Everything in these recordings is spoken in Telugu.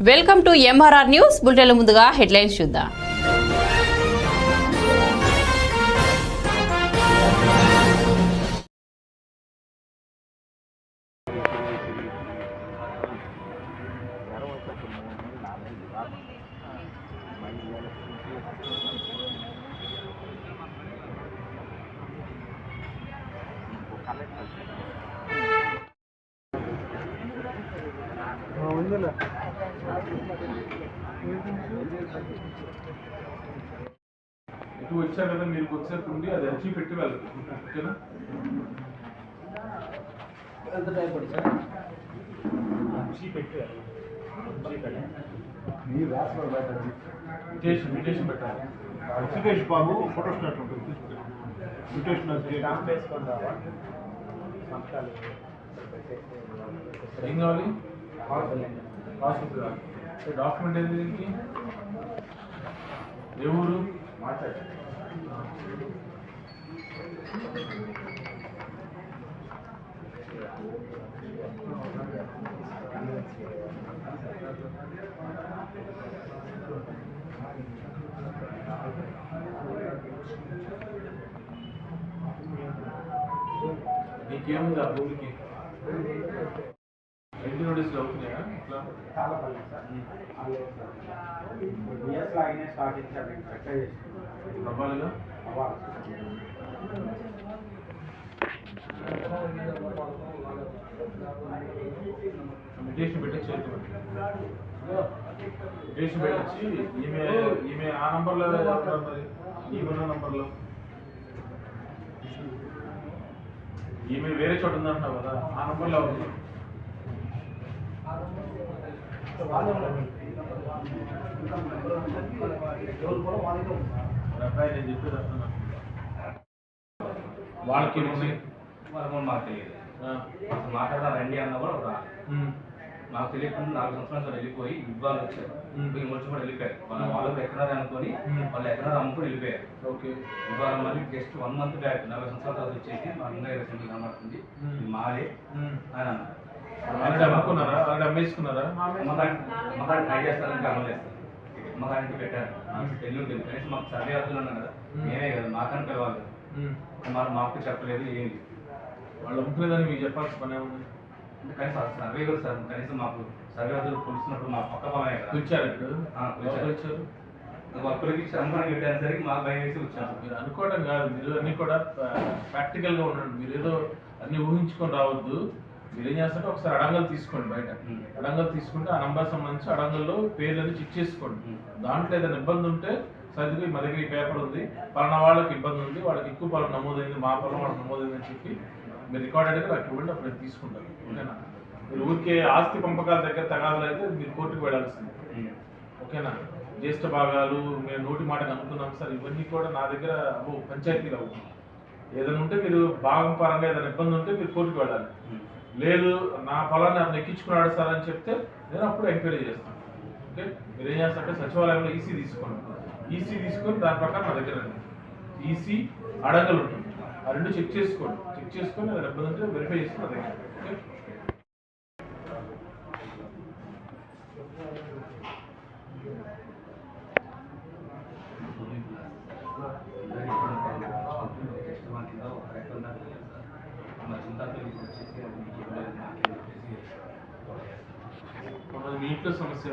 Welcome to MRR news bulletin ముందుగా హెడ్లైన్స్ చూద్దాం. ఇటు వచ్చారు కదా మీరు వచ్చేసి ఉండి అది అరిచి పెట్టి వెళ్ళదు ఓకేనా? ఎంత టైం పడుతుంది ఇటేషన్ పెట్టాలి. సురేష్ బాబు ఫోటో స్టాట్ ఉంటుంది ఏం కావాలి? పాస్బుక్ కావాలి డాక్యుమెంట్ ఏది దీనికి ఏ ఊరు నీకేముంది ఆ భూమికి నోటీసులు అవుతున్నాయా? సార్. లాగానే స్టార్ట్ చేసి పెట్టచ్చు పెట్టచ్చు ఈమె ఈమె ఆ నంబర్లో ఎవరున్నారు మరి? ఈమె నంబర్లో ఈమె వేరే చోట ఉందంటున్నావు కదా ఆ నంబర్లో ఉంది అబ్బాయి నేను చెప్పేది అర్థం కాదు. వాళ్ళకి మాకు తెలియదు మాట్లాడదా రండి అన్న కూడా ఒక నాకు తెలియకుండా నాలుగు సంవత్సరాలు వెళ్ళిపోయి ఇవ్వాలి వచ్చారు. వచ్చి కూడా వెళ్ళిపోయారు. వాళ్ళ వాళ్ళు ఎక్కడారు అనుకొని. వాళ్ళు ఎక్కడారు అమ్ముకొని వెళ్ళిపోయారు. ఓకే. ఇవాళ మళ్ళీ జస్ట్ వన్ మంత్ బ్యాక్ నలభై సంవత్సరాల తర్వాత వచ్చేసి మా ఇరవై సెంట్లు కనబడుతుంది. మాదే. అని అన్నారు. ఆల్రెడీ అమ్ముకున్నారా? ఆల్రెడీ అమ్మేసుకున్నారా? అమ్మకాన్ని ట్రై చేస్తారని ఇంకా అమ్మకానికి పెట్టారు. పెళ్ళి ఉంటుంది కనీసం మాకు సర్వే అర్థం ఉన్నాం కదా. నేనే కదా మాకని పిలవాలి. మరి మాకు చెప్పలేదు లేదు. వాళ్ళు అమ్ముకునేదాన్ని మీకు చెప్పాల్సిన పనే ఉంది. కనీసం సర్వే కూడా సార్ కనీసం మాకు సర్వే అర్థం కొలుస్తున్నప్పుడు మా పక్క పొలమే కదా. వచ్చారు ఇప్పుడు? వచ్చారు. వచ్చారు? ఒక్కరికి శ్రమణం పెట్టేసరికి మాకు భయం వేసి వచ్చాము మీరు అనుకోవడం కాదు మీరు అన్ని కూడా ప్రాక్టికల్గా ఉండండి. మీరు ఏదో అన్ని ఊహించుకొని రావద్దు. మీరు ఏం చేస్తారంటే ఒకసారి అడంగలు తీసుకోండి బయట. అడంగలు తీసుకుంటే ఆ నంబర్ సంబంధించి అడంగల్లో పేర్లని చెక్ చేసుకోండి. దాంట్లో ఏదైనా ఇబ్బంది ఉంటే సరిగ్గా మా దగ్గర ఈ పేపర్ ఉంది పలానా వాళ్ళకి ఇబ్బంది ఉంది వాళ్ళకి ఎక్కువ పొలం నమోదైంది మా పొలం వాళ్ళకి నమోదైంది అని చెప్పి మీరు రికార్డెడ్గా నాకు ఇవ్వండి అప్పుడు నేను తీసుకుంటాను. ఓకేనా? మీరు ఊరికే ఆస్తి పంపకాల దగ్గర తగాదాలు అయితే మీరు కోర్టుకు వెళ్ళాల్సింది. ఓకేనా? జ్యేష్ఠ భాగాలు మేము నోటి మాటకు అనుకున్నాం సార్ ఇవన్నీ కూడా నా దగ్గర పంచాయతీలు అవ్వు ఏదైనా ఉంటే మీరు భాగం పరంగా ఏదైనా ఇబ్బంది ఉంటే మీరు కోర్టుకు వెళ్ళాలి. లేదు నా పొలాన్ని అతను ఎక్కించుకున్నాడు సార్ అని చెప్తే నేను అప్పుడు ఎంక్వైరీ చేస్తాను. ఓకే? మీరు ఏం చేస్తారంటే సచివాలయంలో ఈసీ తీసుకోండి. ఈసీ తీసుకొని దాని ప్రకారం నా దగ్గర ఈసీ అడగలు ఉంటుంది ఆ రెండు చెక్ చేసుకోండి. చెక్ చేసుకొని అది ఇబ్బంది ఉంటే వెరిఫై చేసుకుని నా దగ్గర ఓకే? మరి మీ ఇంట్లో సమస్య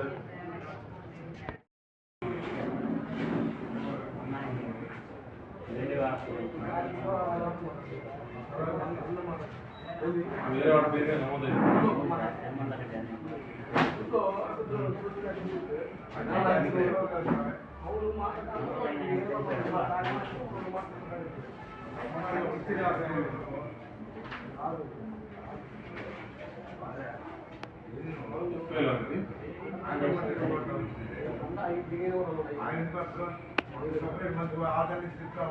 వేరే వాడి పేరుగా నమోదైంది పేర్లు ఆయన సపరేట్ మంత్రి ఆదాన్ని తీసుకురా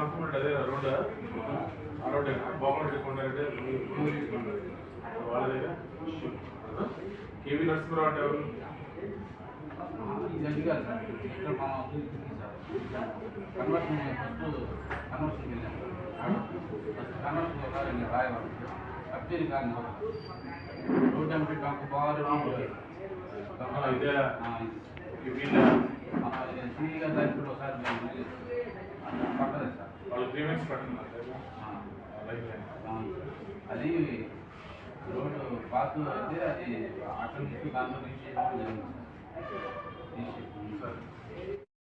కన్ఫర్మ్ అదే రోడ్ ఆ రోడ్ బాగుంటుంది కొండారెడ్డి వాళ్ళ దగ్గర కేవీ నరసింహరావు అంటే ఎవరు? ఇది అడిగారు సార్ ఇక్కడ మా అభివృద్ధికి సార్. కన్వర్షన్ ఫస్ట్ కన్వర్షన్ వెళ్ళాం ఫస్ట్ కన్వర్షన్ వెళ్ళాలి రాయవాలి అప్పేది కానీ రోడ్ అంటే కాకు బాగా ఇదే. వీళ్ళ దానికి ఒకసారి పక్కదే సార్ వాళ్ళు త్రీ మినిట్స్ పడుతున్నారు ఆ, లైన్ లైన్ ఆ, అది రోడ్డు పాత అయితే అది ఆటోమేటిక్ దాంట్లో రిజిస్ట్రేషన్